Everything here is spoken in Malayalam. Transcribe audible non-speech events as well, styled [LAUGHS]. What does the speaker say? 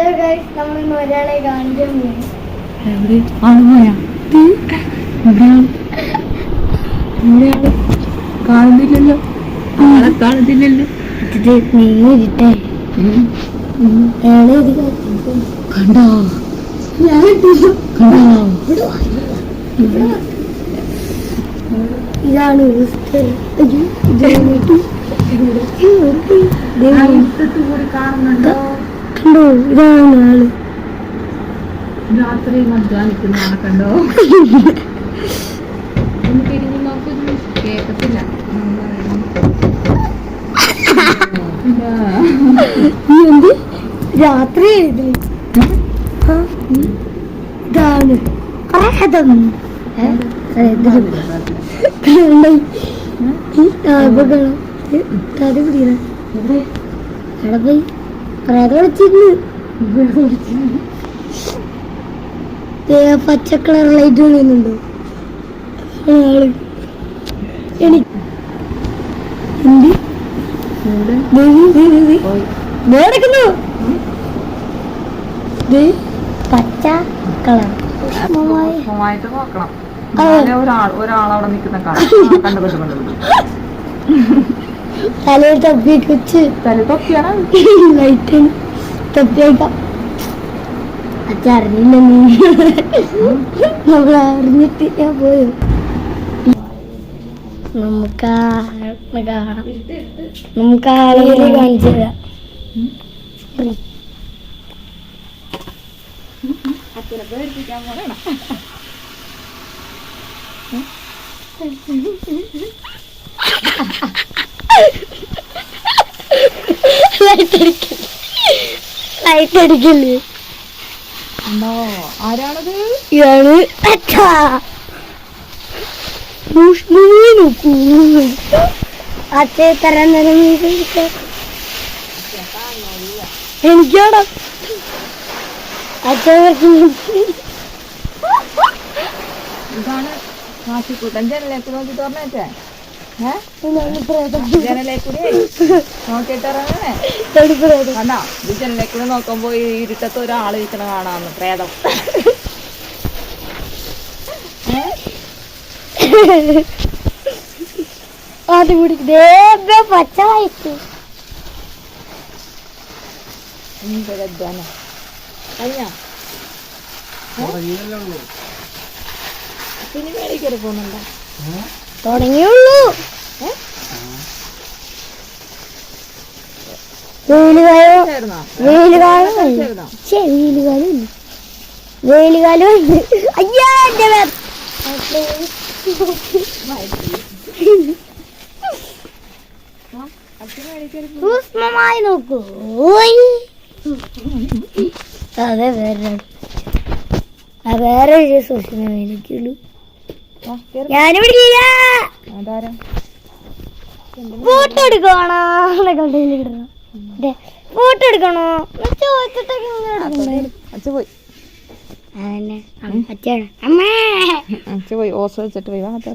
ഹലോ ഗൈസ് നമ്മൾ ഒരാളെ കാണിക്കാൻ എവിടെ? ആൾ പോയാ എവിടെയാണ് കാണുന്നില്ലല്ലോ. ആളെ കാണുന്നില്ലല്ലോ. കാണിക്കും. കണ്ടോ. കണ്ടോ? ഇതാണ് കാണുന്നുണ്ടോ? കണ്ടോ? ഇതാണ് ആൾ. രാത്രി മദ്യാനിക്കുന്ന ആളെ കണ്ടോ? ഒന്ന് തിരിഞ്ഞു നോക്കൂ കേക്കത്തില്ല. ഉം, ഇതാ. ഈ എന്ത്? രാത്രി ആ, ഇതാണ്. എവിടെ? എവിടെ പോയി? പ്രേതം വിളിച്ചിരുന്നു. പച്ച കളർ ലൈറ്റ് കാണുന്നുണ്ടോ ആൾ. എനിക്ക് പച്ച കളർ. എന്നാലേ ഒരാൾ ഒരാളവിടെ നിൽക്കുന്ന കണ്ടു കണ്ടു. [LAUGHS] തലയിൽ തൊപ്പിയൊക്കെ വെച്ച് തല തൊപ്പിയാണ്? ലൈറ്റ് തൊപ്പിയൊക്കെ അച്ഛറിഞ്ഞില്ല നീ നമ്മൾ അറിഞ്ഞിട്ട് ഞാൻ പോയോ. നമുക്ക് കാണാം. നമുക്ക് ആളുകളെ കാണിച്ചു തരാം. അച്ഛനെ പേടിപ്പിക്കാൻ പോകണം ലൈറ്റ് അടിക്കുന്നു. ലൈറ്റ് അടിക്കുന്നു ആരാണത്? ഇതാണ് അച്ഛാ ഊഷ്മമായി നോക്കൂ അച്ഛേ തരാൻ നേരം എനിക്കോടാ. അച്ഛൻ ഇതാണ് കാശിക്കൂട്ടൻ ജനലേക്ക് നോക്കി തുറന്നേറ്റേ ഏ ജനലേക്കൂടി നോക്കുമ്പോ ഈ ഇരുട്ടത്ത് ഒരാൾ ഇരിക്കണ കാണാന്ന് പ്രേതം? അത് കുടിക്കുന്നേ പച്ച വായിച്ചു എന്ത് രദ്ദാണ്. പിന്നെ മേളിൽ കയറി പോകുന്നുണ്ടോ? തുടങ്ങിയുള്ളൂ. വെയിലുകാലം ചേർന്നോ? ശേ വെയിലുകാലം അയ്യാ എന്റെ സൂക്ഷ്മമായി നോക്കൂ. അതെ വേറെ ആ വേറെ ഒരു സൂക്ഷ്മം എനിക്കുള്ളൂ എടുക്കുവാണോ? അതാരാ ഫോട്ടോ എടുക്കണോ? ചോദിച്ചിട്ടൊക്കെ പോയി. അതന്നെ. അമ്മ. അച്ഛൻ പോയി. ഓസ് വെച്ചിട്ട് പോയി. വാ അച്ഛാ